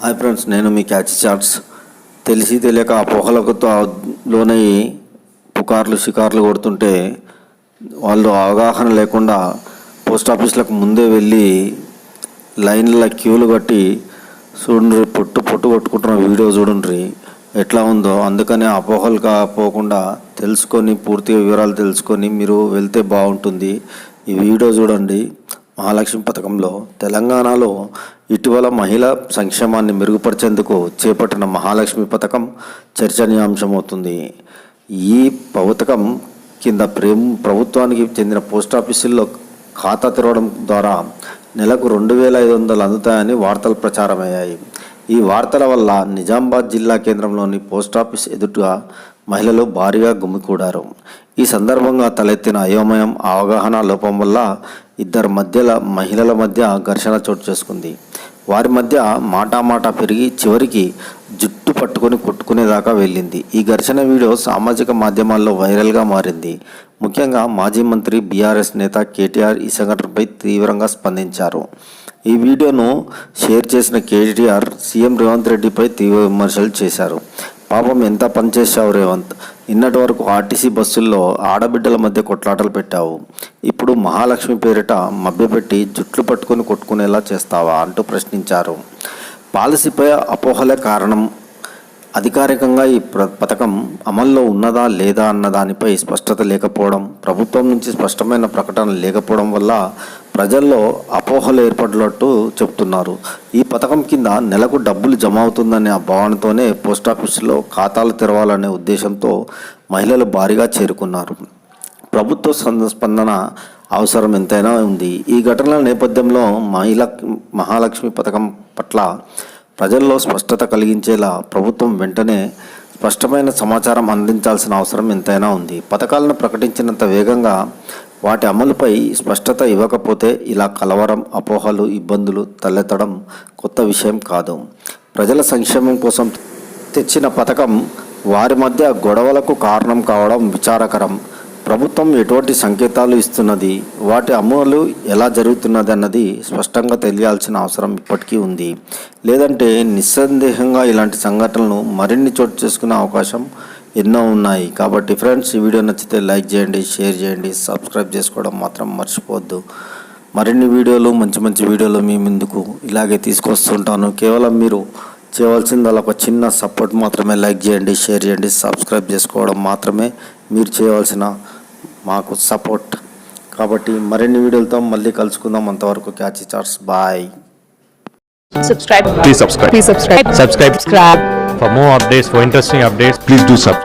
Hi friends నేను మీ catch charts తెలిసి తెలియక అపోహలకు లోనై పుకార్లు షికార్లు కొడుతుంటే వాళ్ళు అవగాహన లేకుండా పోస్ట్ ఆఫీస్లకు ముందే వెళ్ళి లైన్ల క్యూలు కట్టి చూడండి పొట్టు పొట్టు కొట్టుకుంటున్న వీడియో చూడండి ఎట్లా ఉందో? అందుకని అపోహలు కాపోకుండా తెలుసుకొని పూర్తిగా వివరాలు తెలుసుకొని మీరు వెళ్తే బాగుంటుంది. ఈ వీడియో చూడండి. మహాలక్ష్మి పథకంలో తెలంగాణలో ఇటీవల మహిళా సంక్షేమాన్ని మెరుగుపరిచేందుకు చేపట్టిన మహాలక్ష్మి పథకం చర్చనీయాంశమవుతుంది. ఈ పథకం కింద ప్రేమ్ ప్రభుత్వానికి చెందిన పోస్ట్ ఆఫీసుల్లో ఖాతా తెరవడం ద్వారా నెలకు రెండు వేల ఐదు వందలు అందుతాయని వార్తలు ప్రచారమయ్యాయి. ఈ వార్తల వల్ల నిజామాబాద్ జిల్లా కేంద్రంలోని పోస్ట్ ఆఫీస్ ఎదుట మహిళలు భారీగా గుమికూడారు. ఈ సందర్భంగా తలెత్తిన అయోమయం అవగాహన లోపం వల్ల ఇద్దరు మధ్యల మహిళల మధ్య ఘర్షణ చోటు చేసుకుంది. వారి మధ్య మాటామాట పెరిగి చివరికి జుట్టు పట్టుకొని కొట్టుకునేదాకా వెళ్ళింది. ఈ ఘర్షణ వీడియో సామాజిక మాధ్యమాల్లో వైరల్గా మారింది. ముఖ్యంగా మాజీ మంత్రి బీఆర్ఎస్ నేత కేటీఆర్ ఈ సంఘటనపై తీవ్రంగా స్పందించారు. ఈ వీడియోను షేర్ చేసిన కేటీఆర్ సీఎం రేవంత్ రెడ్డిపై తీవ్ర విమర్శలు చేశారు. పాపం ఎంత పనిచేసావు రేవంత్? ఇన్నటి వరకు ఆర్టీసీ బస్సుల్లో ఆడబిడ్డల మధ్య కొట్లాటలు పెట్టావు. ఇప్పుడు మహాలక్ష్మి పేరిట మభ్యపెట్టి జుట్లు పట్టుకొని కొట్టుకునేలా చేస్తావా అంటూ ప్రశ్నించారు. పాలసీపై అపోహలే కారణం. అధికారికంగా ఈ పథకం అమల్లో ఉన్నదా లేదా అన్న దానిపై స్పష్టత లేకపోవడం ప్రభుత్వం నుంచి స్పష్టమైన ప్రకటన లేకపోవడం వల్ల ప్రజల్లో అపోహలు ఏర్పడినట్టు చెప్తున్నారు. ఈ పథకం కింద నెలకు డబ్బులు జమ అవుతుందనే ఆ భావనతోనే పోస్ట్ ఆఫీసులో ఖాతాలు తెరవాలనే ఉద్దేశంతో మహిళలు భారీగా చేరుకున్నారు. ప్రభుత్వ స్పందన అవసరం ఎంతైనా ఉంది. ఈ ఘటనల నేపథ్యంలో మహిళ మహాలక్ష్మి పథకం పట్ల ప్రజల్లో స్పష్టత కలిగించేలా ప్రభుత్వం వెంటనే స్పష్టమైన సమాచారం అందించాల్సిన అవసరం ఎంతైనా ఉంది. పథకాలను ప్రకటించినంత వేగంగా వాటి అమలుపై స్పష్టత ఇవ్వకపోతే ఇలా కలవరం అపోహలు ఇబ్బందులు తలెత్తడం కొత్త విషయం కాదు. ప్రజల సంక్షేమం కోసం తెచ్చిన పథకం వారి మధ్య గొడవలకు కారణం కావడం విచారకరం. ప్రభుత్వం ఎటువంటి సంకేతాలు ఇస్తున్నది? వాటి అమలు ఎలా జరుగుతున్నది అన్నది స్పష్టంగా తెలియాల్సిన అవసరం ఇప్పటికీ ఉంది. లేదంటే నిస్సందేహంగా ఇలాంటి సంఘటనలు మరిన్ని చోటు చేసుకునే అవకాశం ఎన్నో ఉన్నాయి. కాబట్టి ఫ్రెండ్స్ ఈ వీడియో నచ్చితే లైక్ చేయండి షేర్ చేయండి సబ్స్క్రైబ్ చేసుకోవడం మాత్రం మర్చిపోవద్దు. మరిన్ని వీడియోలు మంచి మంచి వీడియోలు మీ ముందుకు ఇలాగే తీసుకొస్తుంటాను. కేవలం మీరు చేయవలసింది ఒక చిన్న సపోర్ట్ మాత్రమే. లైక్ చేయండి షేర్ చేయండి సబ్స్క్రైబ్ చేసుకోవడం మాత్రమే మీరు చేయవలసిన మాకు సపోర్ట్. కాబట్టి మరిన్ని వీడియోలతో మళ్ళీ కలుసుకుందాం. అంతవరకు catch charts bye. Subscribe Please subscribe. please subscribe Subscribe. subscribe For more updates, for interesting updates, please do subscribe